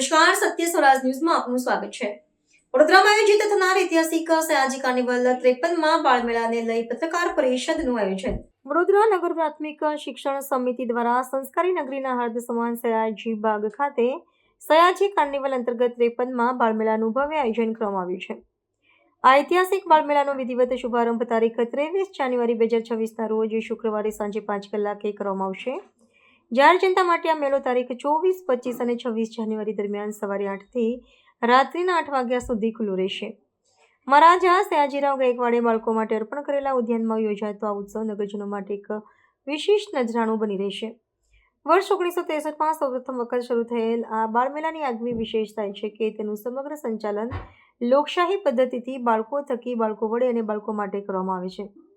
નમસ્કાર, સત્ય સ્વરાજ ન્યૂઝમાં આપનું સ્વાગત છે. વડોદરામાં આયોજિત થનાર ઐતિહાસિક સયાજી કાર્નિવલ ત્રેપનમાં બાળમેળાને લઈ પત્રકાર પરિષદનું આયોજન. વડોદરા નગર પ્રાથમિક શિક્ષણ સમિતિ દ્વારા સંસ્કારી નગરીના હર્દ સમાન સયાજી બાગ ખાતે સયાજી કાર્નિવલ અંતર્ગત ત્રેપનમાં બાળમેળાનું ભવ્ય આયોજન કરવામાં આવ્યું છે. આ ઐતિહાસિક બાળમેળાનો વિધિવત શુભારંભ તારીખ ત્રેવીસ જાન્યુઆરી બે હજાર છવ્વીસના રોજ શુક્રવારે સાંજે પાંચ કલાકે કરવામાં આવશે. જાહેર જનતા માટે આ મેળો તારીખ ચોવીસ, પચીસ અને છવ્વીસ જાન્યુઆરી દરમિયાન સવારે આઠથી રાત્રિના આઠ વાગ્યા સુધી ખુલ્લું રહેશે. મહારાજા સયાજીરાવ ગાયકવાડે બાળકો માટે અર્પણ કરેલા ઉદ્યાનમાં યોજાતો આ ઉત્સવ નગરજનો માટે એક વિશેષ નજરાણું બની રહેશે. વર્ષ ઓગણીસો ત્રેસઠમાં સૌપ્રથમ વખત શરૂ થયેલ આ બાળમેલાની આગવી વિશેષતા એ છે કે તેનું સમગ્ર સંચાલન લોકશાહી પદ્ધતિથી બાળકો થકી બાળકો વડે અને બાળકો માટે કરવામાં આવે છે.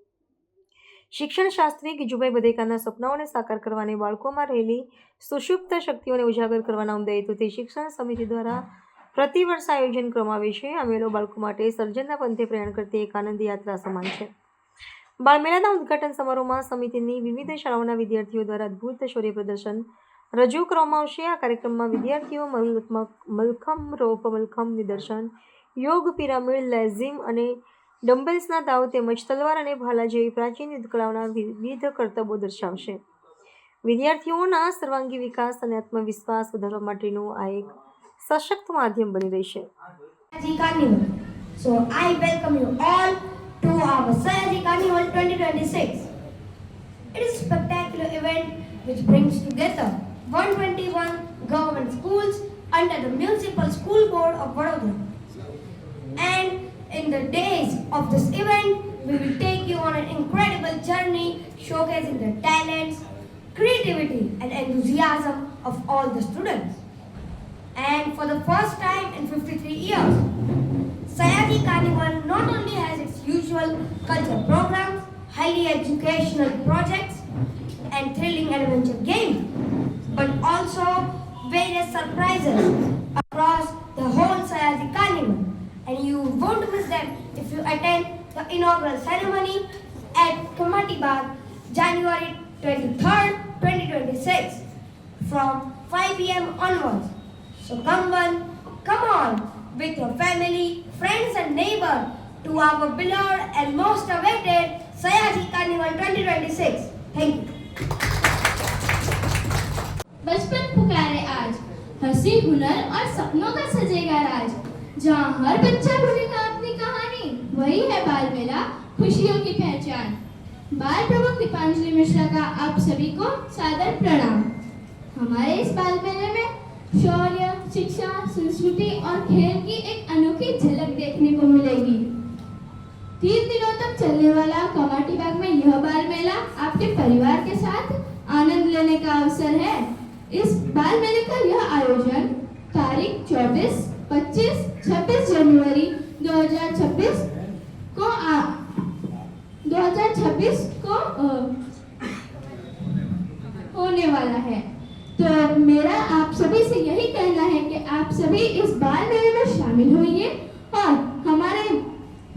શિક્ષણ શાસ્ત્રી ગીજુભાઈ બધેકાના સપનાઓને સાકાર કરવાની બાળકોમાં રહેલી સુષુપ્ત શક્તિઓને ઉજાગર કરવાના ઉમદા હેતુથી શિક્ષણ સમિતિ દ્વારા પ્રતિવર્ષ આયોજન કરવામાં છે. આ મેળો બાળકો માટે સર્જનના પંથે પ્રયાણ કરતી એક આનંદ યાત્રા સમાન છે. બાળમેળાના ઉદ્ઘાટન સમારોહમાં સમિતિની વિવિધ શાળાઓના વિદ્યાર્થીઓ દ્વારા અદ્ભુત શૌર્ય પ્રદર્શન રજૂ કરવામાં આવશે. આ કાર્યક્રમમાં વિદ્યાર્થીઓ મલ- મલખમ રોપ મલખમ નિદર્શન, યોગ પિરામિડ, લેઝિમ અને ડમ્બેલ્સના દાવ તેમજ તલવાર અને ભાલા જેવી પ્રાચીન યુદ્ધ કળાઓના વિવિધ કરતબો દર્શાવશે વિદ્યાર્થીઓના સર્વાંગી વિકાસ અને આત્મવિશ્વાસ વધારવા માટેનું આ એક સશક્ત માધ્યમ બની રહેશે So I welcome you all to our Sayaji Carnival 2026. It is a spectacular event which brings together 121 government schools under the Municipal School Board of Vadodara. And in the days of this event, we will take you on an incredible journey showcasing the talents, creativity, and enthusiasm of all the students. And for the first time in 53 years, Sayati Carnival not only has its usual culture programs, highly educational projects, and thrilling adventure games, but also various surprises across the whole Sayati Carnival And you won't miss them if you attend the inaugural ceremony at Kamati Bagh, January 23rd, 2026, from 5 pm onwards. So come on, come on with your family, friends and neighbor to our beloved and most awaited Sayaji Carnival 2026. Thank you. बचपन पुकारे आज हंसी हुनर और सपनों का सजेगा राज जहाँ हर बच्चा बोलेगा अपनी कहानी वही है बाल मेला खुशियों की पहचान। बाल प्रमुख दीपांजलि मिश्रा का आप सभी को सादर प्रणाम। हमारे इस बाल मेले में शौर्य शिक्षा संस्कृति और खेल की एक अनोखी झलक देखने को मिलेगी। तीन दिनों तक चलने वाला कमाटी बाग में यह बाल मेला आपके परिवार के साथ आनंद लेने का अवसर है। इस बाल मेले का यह आयोजन तारीख 24, 25, 26 जनवरी 2026 को आ, 2026 को अ, होने वाला है तो मेरा आप सभी से यही कहना है कि आप सभी इस बाल मेले में शामिल होइए और हमारे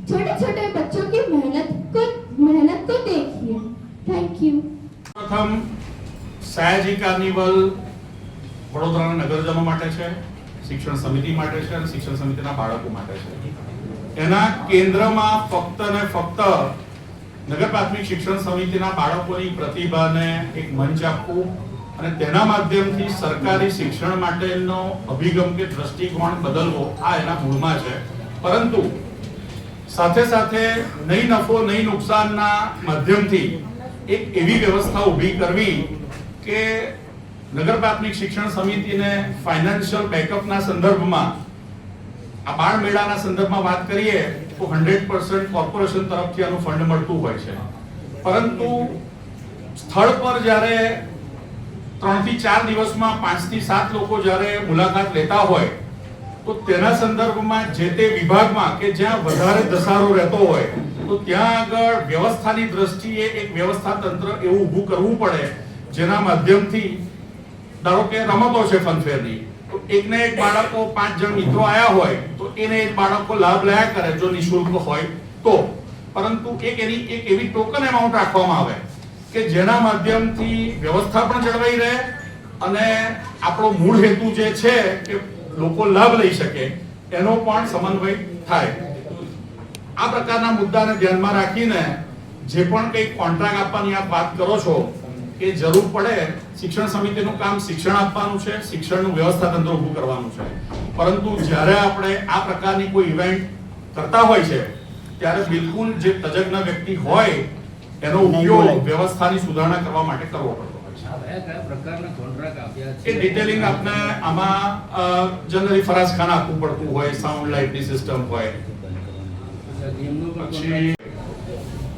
छोटे छोटे बच्चों की मेहनत को मेहनत को देखिए थैंक यू પ્રથમ સયાજી કાર્નિવલ વડોદરાના નગરજનો માટે છે શિક્ષણ સમિતિ માટે છે અને શિક્ષણ સમિતિના બાળકો માટે છે. એના કેન્દ્રમાં ફક્ત ને ફક્ત નગર પ્રાથમિક શિક્ષણ સમિતિના બાળકોની પ્રતિભાને એક મંચ આપવું અને તેના માધ્યમથી સરકારી શિક્ષણ માટેનો અભિગમ કે દ્રષ્ટિકોણ બદલવો, આ એના મૂળમાં છે. પરંતુ સાથે સાથે નહીં નફો નહીં નુકસાનના માધ્યમથી એક એવી વ્યવસ્થા ઊભી કરવી કે નગર પ્રાથમિક શિક્ષણ સમિતિને ફાઇનાન્શિયલ બેકઅપના સંદર્ભમાં, આ બાળ મેળાના સંદર્ભમાં વાત કરીએ, તો હંડ્રેડ પર્સન્ટ કોર્પોરેશન તરફથી આનું ફંડ મળતું હોય છે. પરંતુ સ્થળ પર જ્યારે ત્રણથી ચાર દિવસમાં પાંચથી સાત લોકો જ્યારે મુલાકાત લેતા હોય, તો તેના સંદર્ભમાં જે તે વિભાગમાં કે જ્યાં વધારે ધસારો રહેતો હોય, તો ત્યાં આગળ વ્યવસ્થાની દ્રષ્ટિએ એક વ્યવસ્થા તંત્ર એવું ઊભું કરવું પડે, જેના માધ્યમથી ધારો કે રમતો છે ફનફેરની, તો એકને એક બાળકો પાંચ જણ મિત્રો આવ્યા હોય, તો એને એક બાળકો લાભ લયા કરે જો નિશુલ્ક હોય તો. પરંતુ એક એની, એક એવી ટોકન એમાઉન્ટ રાખવામાં આવે કે જેના માધ્યમથી વ્યવસ્થા પણ જળવાઈ રહે અને આપણો મૂળ હેતુ જે છે કે લોકો લાભ લઈ શકે, એનો પણ સમન્વય થાય. આ પ્રકારના મુદ્દાને ધ્યાનમાં રાખીને જે પણ કંઈક કોન્ટ્રાક્ટ આપવાની આપ વાત કરો છો કે જરૂર પડે શિક્ષણ સમિતિનું કામ શિક્ષણ આપવાનું છે શિક્ષણનું વ્યવસ્થા તંત્ર ઊભું કરવાનું છે. પરંતુ જ્યારે આપણે આ પ્રકારની કોઈ ઇવેન્ટ કરતા હોય છે ત્યારે બિલકુલ જે તજજ્ઞ વ્યક્તિ હોય એનો ઉપયોગ વ્યવસ્થાની સુધારણા કરવા માટે કરવો પડતો હોય છે. આ કયા કયા પ્રકારના કોન્ટ્રાક્ટ આપ્યા છે? એ ડિટેલિંગ આપને આમાં જનરલી ફરાજ ખાન આપવું પડતું હોય સાઉન્ડ લાઇટની સિસ્ટમ હોય. પછી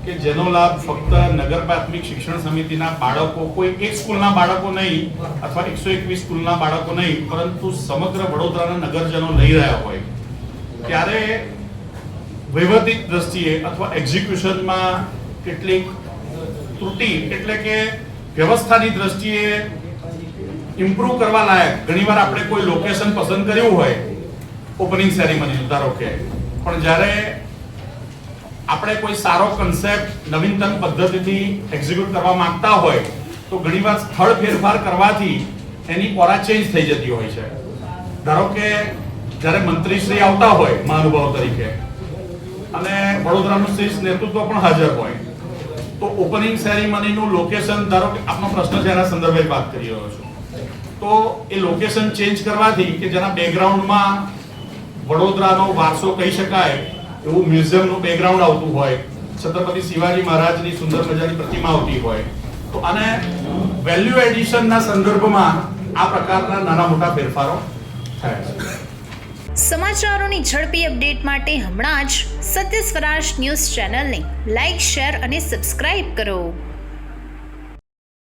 કે જેનો લાભ ફક્ત નગર પ્રાથમિક શિક્ષણ સમિતિના બાળકો, કોઈ એક સ્કૂલના બાળકો નહીં, અથવા એકસો એકવીસ સ્કૂલના બાળકો નહીં, પરંતુ સમગ્ર વડોદરાના નગરજનો લઈ રહ્યા હોય. ત્યારે વૈવધિક દ્રષ્ટિએ અથવા એક્ઝિક્યુશનમાં કેટલીક ત્રુટિ એટલે કે વ્યવસ્થાની દ્રષ્ટિએ ઇમ્પ્રૂવ કરવા લાયક, ઘણીવાર આપણે કોઈ લોકેશન પસંદ કર્યું હોય, ઓપનિંગ સેરેમની, ધારો કે. પણ જ્યારે આપણે કોઈ સારો કન્સેપ્ટ નવીનતમ પદ્ધતિથી એક્ઝિક્યુટ કરવા માંગતા હોય, તો ઘણીવાર સ્થળ ફેરફાર કરવાથી એની ઓરા ચેન્જ થઈ જતી હોય છે. ધારો કે જ્યારે મંત્રીશ્રી આવતા હોય મહાનુભાવ તરીકે, અને વડોદરાનું શ્રી નેતૃત્વ પણ હાજર હોય, તો ઓપનિંગ સેરેમનીનું લોકેશન ધારો કે આપનો પ્રશ્ન છે, એના સંદર્ભે વાત કરી રહ્યો છું. તો એ લોકેશન ચેન્જ કરવાથી કે જેના બેકગ્રાઉન્ડમાં વડોદરાનો વારસો કહી શકાય એવું મ્યુઝિયમનું બેકગ્રાઉન્ડ આવતું હોય, છત્રપતિ શિવાજી મહારાજની સુંદર મજાની પ્રતિમા આવતી હોય, તો વેલ્યુ એડિશનના સંદર્ભમાં આ પ્રકારના નાના મોટા ફેરફારો થાય છે. સમાચારોની ઝડપી અપડેટ માટે હમણાં જ સત્ય સ્વરાજ ન્યૂઝ ચેનલને લાઇક શેર અને સબસ્ક્રાઇબ કરો.